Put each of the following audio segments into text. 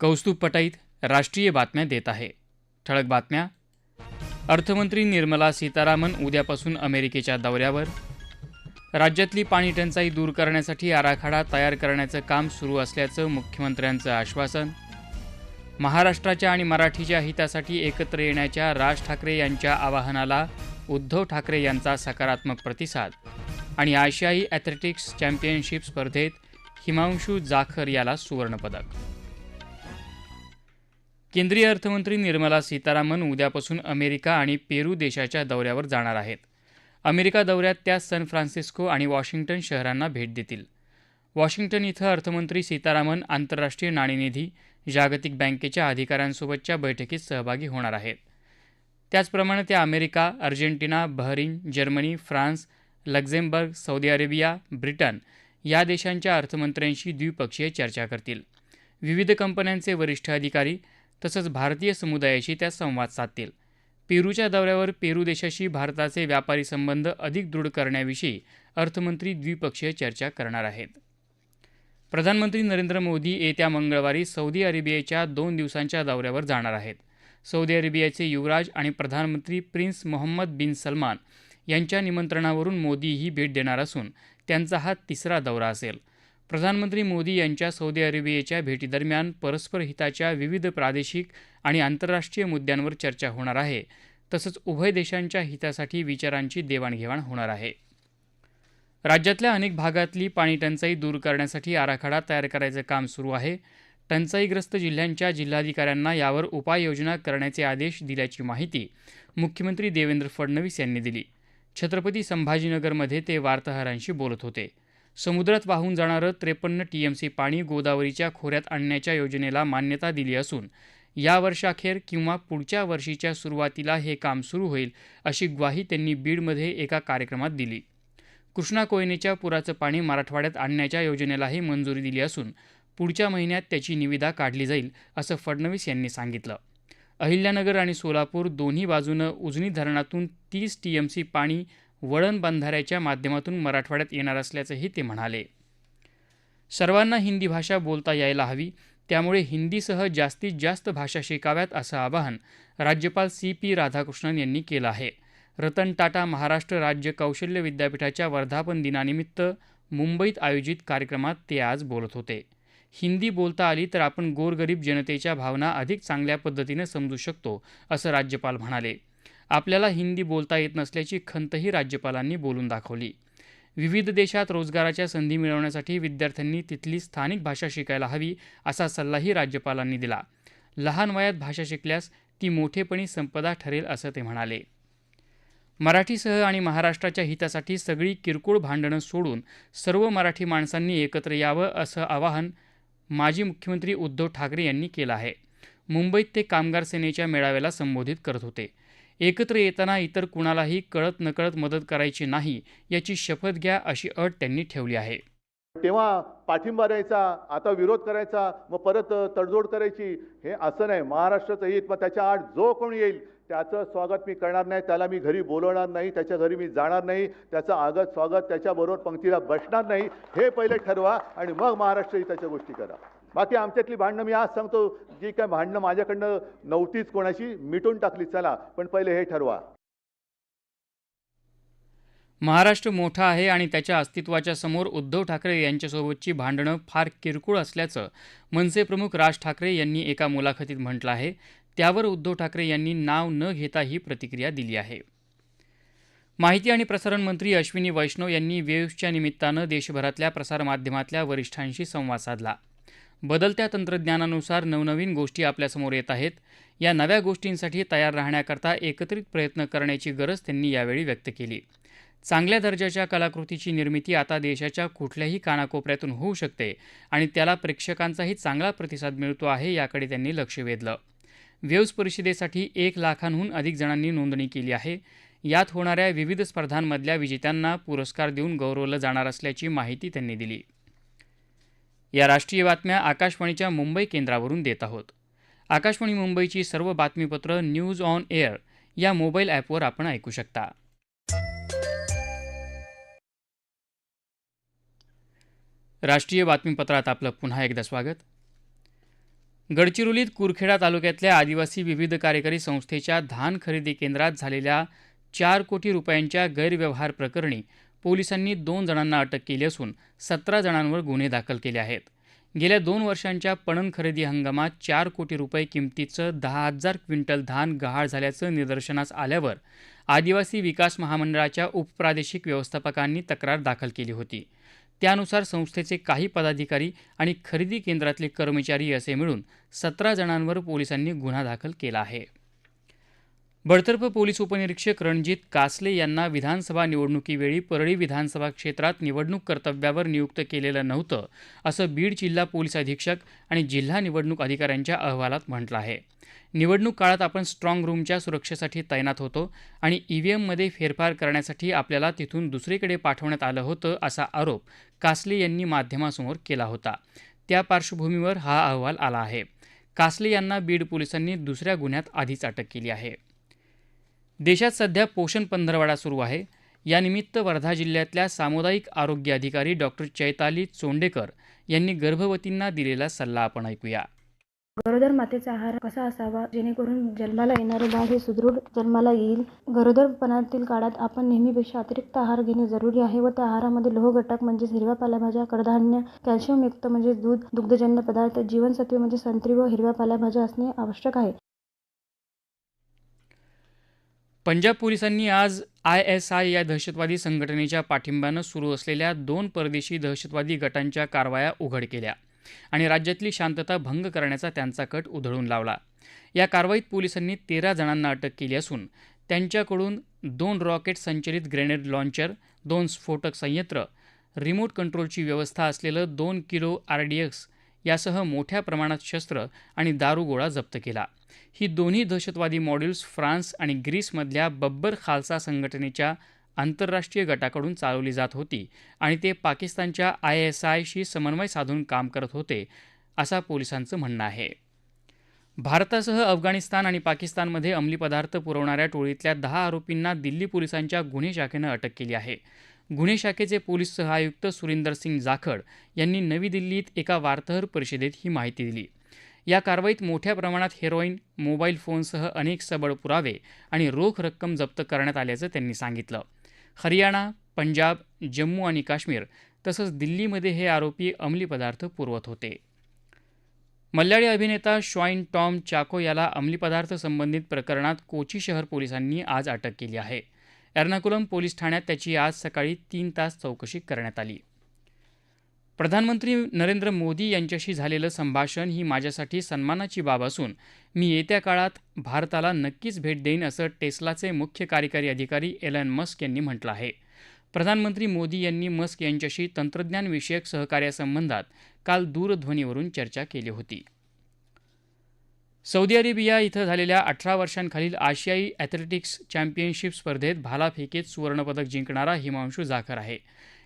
कौस्तुभ पटाईत राष्ट्रीय बातम्या देत आहे. ठळक बातम्या. अर्थमंत्री निर्मला सीतारामन उद्यापासून अमेरिकेच्या दौऱ्यावर. राज्यातली पाणी टंचाई दूर करण्यासाठी आराखडा तयार करण्याचं काम सुरू असल्याचं मुख्यमंत्र्यांचं आश्वासन. महाराष्ट्राच्या आणि मराठीच्या हितासाठी एकत्र येण्याच्या राज ठाकरे यांच्या आवाहनाला उद्धव ठाकरे यांचा सकारात्मक प्रतिसाद आणि आशियाई ॲथलेटिक्स चॅम्पियनशिप स्पर्धेत हिमांशू जाखर याला सुवर्णपदक. केंद्रीय अर्थमंत्री निर्मला सीतारामन उद्यापासून अमेरिका आणि पेरू देशाच्या दौऱ्यावर जाणार आहेत. अमेरिका दौऱ्यात त्या सॅन फ्रान्सिस्को आणि वॉशिंग्टन शहरांना भेट देतील. वॉशिंग्टन इथं अर्थमंत्री सीतारामन आंतरराष्ट्रीय नाणेनिधी जागतिक बँकेच्या अधिकाऱ्यांसोबतच्या बैठकीत सहभागी होणार आहेत. त्याचप्रमाणे त्या America Argentina Bahrain Germany France Luxembourg Saudi Arabia Britain या देशांच्या अर्थमंत्र्यांशी द्विपक्षीय चर्चा करतील. विविध कंपन्यांचे वरिष्ठ अधिकारी तसंच भारतीय समुदायाशी त्या संवाद साधतील. पेरूच्या दौऱ्यावर पेरू देशाशी भारताचे व्यापारी संबंध अधिक दृढ करण्याविषयी अर्थमंत्री द्विपक्षीय चर्चा करणार आहेत. प्रधानमंत्री नरेंद्र मोदी येत्या मंगळवारी सौदी अरेबियाच्या दोन दिवसांच्या दौऱ्यावर जाणार आहेत. सौदी अरेबियाचे युवराज आणि प्रधानमंत्री प्रिन्स मोहम्मद बिन सलमान यांच्या निमंत्रणावरून मोदी ही भेट देणार असून त्यांचा हा तिसरा दौरा असेल. प्रधानमंत्री मोदी यांच्या सौदी अरेबियाच्या भेटीदरम्यान परस्पर हिताच्या विविध प्रादेशिक आणि आंतरराष्ट्रीय मुद्द्यांवर चर्चा होणार आहे. तसंच उभय देशांच्या हितासाठी विचारांची देवाणघेवाण होणार आहे. राज्यातल्या अनेक भागातली पाणी टंचाई दूर करण्यासाठी आराखडा तयार करायचं काम सुरू आहे. टंचाईग्रस्त जिल्ह्यांच्या जिल्हाधिकाऱ्यांना यावर उपाययोजना करण्याचे आदेश दिल्याची माहिती मुख्यमंत्री देवेंद्र फडणवीस यांनी दिली. छत्रपती संभाजीनगरमध्ये ते वार्ताहरांशी बोलत होते. समुद्रात वाहून जाणारं त्रेपन्न टी एम सी पाणी गोदावरीच्या खोऱ्यात आणण्याच्या योजनेला मान्यता दिली असून या वर्षाखेर किंवा पुढच्या वर्षीच्या सुरुवातीला हे काम सुरू होईल अशी ग्वाही त्यांनी बीडमध्ये एका कार्यक्रमात दिली. कृष्णा कोयनेच्या पुराचं पाणी मराठवाड्यात आणण्याच्या योजनेलाही मंजुरी दिली असून पुढच्या महिन्यात त्याची निविदा काढली जाईल असं फडणवीस यांनी सांगितलं. अहिल्यानगर आणि सोलापूर दोन्ही बाजूनं उजनी धरणातून तीस टी एम सी पाणी वळण बंधाऱ्याच्या माध्यमातून मराठवाड्यात येणार असल्याचंही ते म्हणाले. सर्वांना हिंदी भाषा बोलता यायला हवी त्यामुळे हिंदीसह जास्तीत जास्त भाषा शिकाव्यात असं आवाहन राज्यपाल सी पी राधाकृष्णन यांनी केलं आहे. रतन टाटा महाराष्ट्र राज्य कौशल्य विद्यापीठाच्या वर्धापन दिनानिमित्त मुंबईत आयोजित कार्यक्रमात ते आज बोलत होते. हिंदी बोलता आली तर आपण गोरगरीब जनतेच्या भावना अधिक चांगल्या पद्धतीने समजू शकतो असं राज्यपाल म्हणाले. आपल्याला हिंदी बोलता येत नसल्याची खंतही राज्यपालांनी बोलून दाखवली. विविध देशात रोजगाराच्या संधी मिळवण्यासाठी विद्यार्थ्यांनी तिथली स्थानिक भाषा शिकायला हवी असा सल्लाही राज्यपालांनी दिला. लहान वयात भाषा शिकल्यास ती मोठेपणी संपदा ठरेल असं ते म्हणाले. मराठीसह आणि महाराष्ट्राच्या हितासाठी सगळी किरकोळ भांडणं सोडून सर्व मराठी माणसांनी एकत्र यावं असं आवाहन माजी मुख्यमंत्री उद्धव ठाकरे यांनी केलं आहे. मुंबईत ते कामगार सेनेच्या मेळाव्याला संबोधित करत होते. एकत्र येताना इतर कुणालाही कळत नकळत मदत करायची नाही याची शपथ घ्या अशी अट त्यांनी ठेवली आहे. तेव्हा पाठिंबा द्यायचा आता विरोध करायचा मग परत तडजोड करायची हे असं नाही. महाराष्ट्राचं हित मग त्याच्या आड जो कोणी येईल त्याचं स्वागत मी करणार नाही त्याला मी घरी बोलवणार नाही त्याच्या घरी मी जाणार नाही त्याचं आगत स्वागत त्याच्याबरोबर पंक्तीला बसणार नाही हे पहिले ठरवा आणि मग महाराष्ट्र हिताच्या गोष्टी करा. बाकी आमच्यातली भांडणं मी आज सांगतो जी काय भांडणं माझ्याकडनं नव्हतीच कोणाशी मिटून टाकली चला पण पहिले हे ठरवा. महाराष्ट्र मोठा आहे आणि त्याच्या अस्तित्वाच्या समोर उद्धव ठाकरे यांच्यासोबतची भांडणं फार किरकोळ असल्याचं मनसे प्रमुख राज ठाकरे यांनी एका मुलाखतीत म्हटलं आहे. त्यावर उद्धव ठाकरे यांनी नाव न घेता ही प्रतिक्रिया दिली आहे. माहिती आणि प्रसारण मंत्री अश्विनी वैष्णव यांनी वेव्सच्या निमित्तानं देशभरातल्या प्रसारमाध्यमातल्या वरिष्ठांशी संवाद साधला. बदलत्या तंत्रज्ञानानुसार नवनवीन गोष्टी आपल्यासमोर येत आहेत. या नव्या गोष्टींसाठी तयार राहण्याकरता एकत्रित प्रयत्न करण्याची गरज त्यांनी यावेळी व्यक्त केली. चांगल्या दर्जाच्या कलाकृतीची निर्मिती आता देशाच्या कुठल्याही कानाकोपऱ्यातून होऊ शकते आणि त्याला प्रेक्षकांचाही चांगला प्रतिसाद मिळतो आहे याकडे त्यांनी लक्ष वेधलं. वेव्स परिषदेसाठी एक लाखांहून अधिक जणांनी नोंदणी केली आहे. यात होणाऱ्या विविध स्पर्धांमधल्या विजेत्यांना पुरस्कार देऊन गौरवलं जाणार असल्याची माहिती त्यांनी दिली. या राष्ट्रीय बातम्या आकाशवाणीच्या मुंबई केंद्रावरून देत आहोत. आकाशवाणी मुंबईची सर्व बातमीपत्र न्यूज ऑन एअर या मोबाईल ॲपवर आपण ऐकू शकता. राष्ट्रीय बातमीपत्रात आपलं पुन्हा एकदा स्वागत. गडचिरोलीत कुरखेडा तालुक्यातल्या आदिवासी विविध कार्यकारी संस्थेच्या धान खरेदी केंद्रात झालेल्या चार कोटी रुपयांच्या गैरव्यवहार प्रकरणी पोलिसांनी दोन जणांना अटक केली असून सतरा जणांवर गुन्हे दाखल केले आहेत. गेल्या दोन वर्षांच्या पणन खरेदी हंगामात चार कोटी रुपये किमतीचं दहा हजार क्विंटल धान गहाळ झाल्याचं निदर्शनास आल्यावर आदिवासी विकास महामंडळाच्या उपप्रादेशिक व्यवस्थापकांनी तक्रार दाखल केली होती. त्यानुसार संस्थेचे काही पदाधिकारी आणि खरेदी केंद्रातले कर्मचारी असे मिळून सतरा जणांवर पोलिसांनी गुन्हा दाखल केला आहे. बडतर्फ पोलीस उपनिरीक्षक रणजित कासले यांना विधानसभा निवडणुकीवेळी परळी विधानसभा क्षेत्रात निवडणूक कर्तव्यावर नियुक्त केलेलं नव्हतं असं बीड जिल्हा पोलीस अधीक्षक आणि जिल्हा निवडणूक अधिकाऱ्यांच्या अहवालात म्हटलं आहे. निवडणूक काळात आपण स्ट्रॉंग रूमच्या सुरक्षेसाठी तैनात होतो आणि ईव्हीएममध्ये फेरफार करण्यासाठी आपल्याला तिथून दुसरीकडे पाठवण्यात आलं होतं असा आरोप कासले यांनी माध्यमासमोर केला होता. त्या पार्श्वभूमीवर हा अहवाल आला आहे. कासले यांना बीड पोलिसांनी दुसऱ्या गुन्ह्यात आधीच अटक केली आहे. देशात सध्या पोषण पंधरवाडा सुरू आहे. यानिमित्त वर्धा जिल्ह्यातल्या सामुदायिक आरोग्य अधिकारी डॉक्टर चैताली चोंडेकर यांनी गर्भवतींना दिलेला सल्ला आपण ऐकूया. गरोदर मातेचा आहार कसा असावा? जेणेकरून जन्माला येणारे बाळ हे सुदृढ जन्माला येईल. गरोदरपणातील काळात आपण नेहमीपेक्षा अतिरिक्त आहार घेणे जरुरी आहे व त्या आहारामध्ये लोह घटक म्हणजेच हिरव्या पालेभाज्या कडधान्य कॅल्शियमयुक्त म्हणजे दूध दुग्धजन्य पदार्थ जीवनसत्वे म्हणजे संत्री व हिरव्या पालेभाज्या असणे आवश्यक आहे. पंजाब पोलिसांनी आज आय एस आय या दहशतवादी संघटनेच्या पाठिंब्यानं सुरू असलेल्या दोन परदेशी दहशतवादी गटांच्या कारवाया उघड केल्या आणि राज्यातली शांतता भंग करण्याचा त्यांचा कट उधळून लावला. या कारवाईत पोलिसांनी तेरा जणांना अटक केली असून त्यांच्याकडून दोन रॉकेट संचलित ग्रेनेड लॉन्चर दोन स्फोटक संयंत्र रिमोट कंट्रोलची व्यवस्था असलेलं दोन किलो आर डी एक्स यासह मोठ्या प्रमाणात शस्त्र आणि दारुगोळा जप्त केला. ही दोन्ही दहशतवादी मॉड्यूल्स फ्रान्स आणि ग्रीसमधल्या बब्बर खालसा संघटनेच्या आंतरराष्ट्रीय गटाकडून चालवली जात होती आणि ते पाकिस्तानच्या आय एस आयशी समन्वय साधून काम करत होते असा पोलिसांचं म्हणणं आहे. भारतासह अफगाणिस्तान आणि पाकिस्तानमध्ये अंमली पदार्थ पुरवणाऱ्या टोळीतल्या दहा आरोपींना दिल्ली पोलिसांच्या गुन्हे शाखेनं अटक केली आहे. गुन्हे शाखेचे पोलीस सहआयुक्त सुरिंदर सिंग जाखड यांनी नवी दिल्लीत एका वार्ताहर परिषदेत ही माहिती दिली. या कारवाईत मोठ्या प्रमाणात हेरोईन मोबाईल फोनसह अनेक सबळ पुरावे आणि रोख रक्कम जप्त करण्यात आल्याचं त्यांनी सांगितलं. हरियाणा पंजाब जम्मू आणि काश्मीर तसंच दिल्लीमध्ये हे आरोपी अंमली पदार्थ पुरवत होते. मल्याळी अभिनेता श्वाईन टॉम चाको याला अंमली पदार्थ संबंधित प्रकरणात कोची शहर पोलिसांनी आज अटक केली आहे. एर्नाकुलम पोलीस ठाण्यात त्याची आज सकाळी तीन तास चौकशी करण्यात आली. प्रधानमंत्री नरेंद्र मोदी यांच्याशी झालेलं संभाषण ही माझ्यासाठी सन्मानाची बाब असून मी येत्या काळात भारताला नक्कीच भेट देईन असं टेस्लाचे मुख्य कार्यकारी अधिकारी एलन मस्क यांनी म्हटलं आहे. प्रधानमंत्री मोदी यांनी मस्क यांच्याशी तंत्रज्ञानविषयक सहकार्यासंबंधात काल दूरध्वनीवरून चर्चा केली होती. सौदी अरेबिया इथं झालेल्या अठरा वर्षांखालील आशियाई ॲथलेटिक्स चॅम्पियनशिप स्पर्धेत भालाफेकीत सुवर्णपदक जिंकणारा हिमांशू जाखर आहे.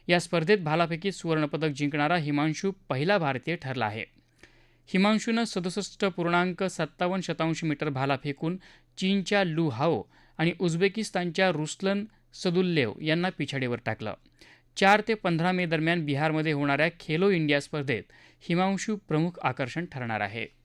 या स्पर्धेत भालाफेकीत सुवर्णपदक जिंकणारा हिमांशू पहिला भारतीय ठरला आहे. हिमांशूनं सदुसष्ट पूर्णांक सत्तावन्न शतांश मीटर भाला फेकून चीनच्या लू हाओ आणि उझबेकिस्तानच्या रुसलन सदुल्लेव यांना पिछाडीवर टाकलं. चार ते पंधरा मे दरम्यान बिहारमध्ये होणाऱ्या खेलो इंडिया स्पर्धेत हिमांशू प्रमुख आकर्षण ठरणार आहे.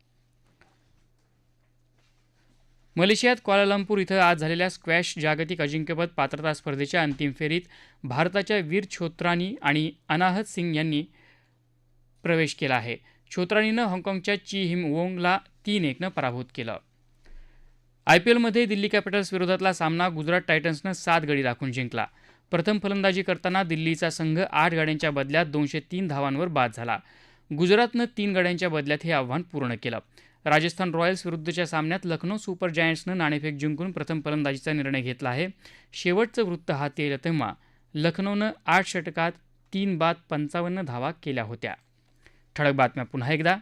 मलेशियात क्वालालंपूर इथं आज झालेल्या स्क्वॅश जागतिक अजिंक्यपद पात्रता स्पर्धेच्या अंतिम फेरीत भारताच्या वीर छोत्रानी आणि अनाहत सिंग यांनी प्रवेश केला आहे. छोत्रानीनं हाँगकाँगच्या ची हिम वोंगला तीन एकनं पराभूत केलं. आय पी एलमध्ये दिल्ली कॅपिटल्स विरोधातला सामना गुजरात टायटन्सनं सात गडी राखून जिंकला. प्रथम फलंदाजी करताना दिल्लीचा संघ आठ गाड्यांच्या बदल्यात दोनशे तीन धावांवर बाद झाला. गुजरातनं तीन गाड्यांच्या बदल्यात हे आव्हान पूर्ण केलं. राजस्थान रॉयल्स विरुद्धच्या सामन्यात लखनौ सुपर जायंट्सनं नाणेफेक जिंकून प्रथम फलंदाजीचा निर्णय घेतला आहे. शेवटचं वृत्त हाती येलं तेव्हा लखनौनं आठ षटकात तीन बाद पंचावन्न धावा केल्या होत्या. ठळक बातम्या पुन्हा एकदा.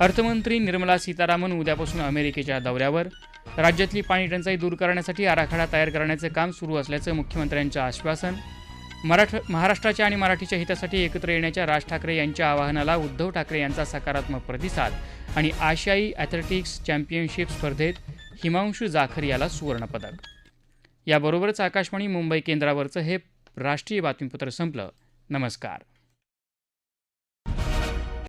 अर्थमंत्री निर्मला सीतारामन उद्यापासून अमेरिकेच्या दौऱ्यावर. राज्यातली पाणी टंचाई दूर करण्यासाठी आराखडा तयार करण्याचं काम सुरू असल्याचं मुख्यमंत्र्यांचं आश्वासन. मराठ महाराष्ट्राच्या आणि मराठीच्या हितासाठी एकत्र येण्याच्या राज ठाकरे यांच्या आवाहनाला उद्धव ठाकरे यांचा सकारात्मक प्रतिसाद. आणि आशियाई ॲथलेटिक्स चॅम्पियनशिप स्पर्धेत हिमांशू जाखर याला सुवर्णपदक. याबरोबरच आकाशवाणी मुंबई केंद्रावरचं हे राष्ट्रीय बातमीपत्र संपलं. नमस्कार.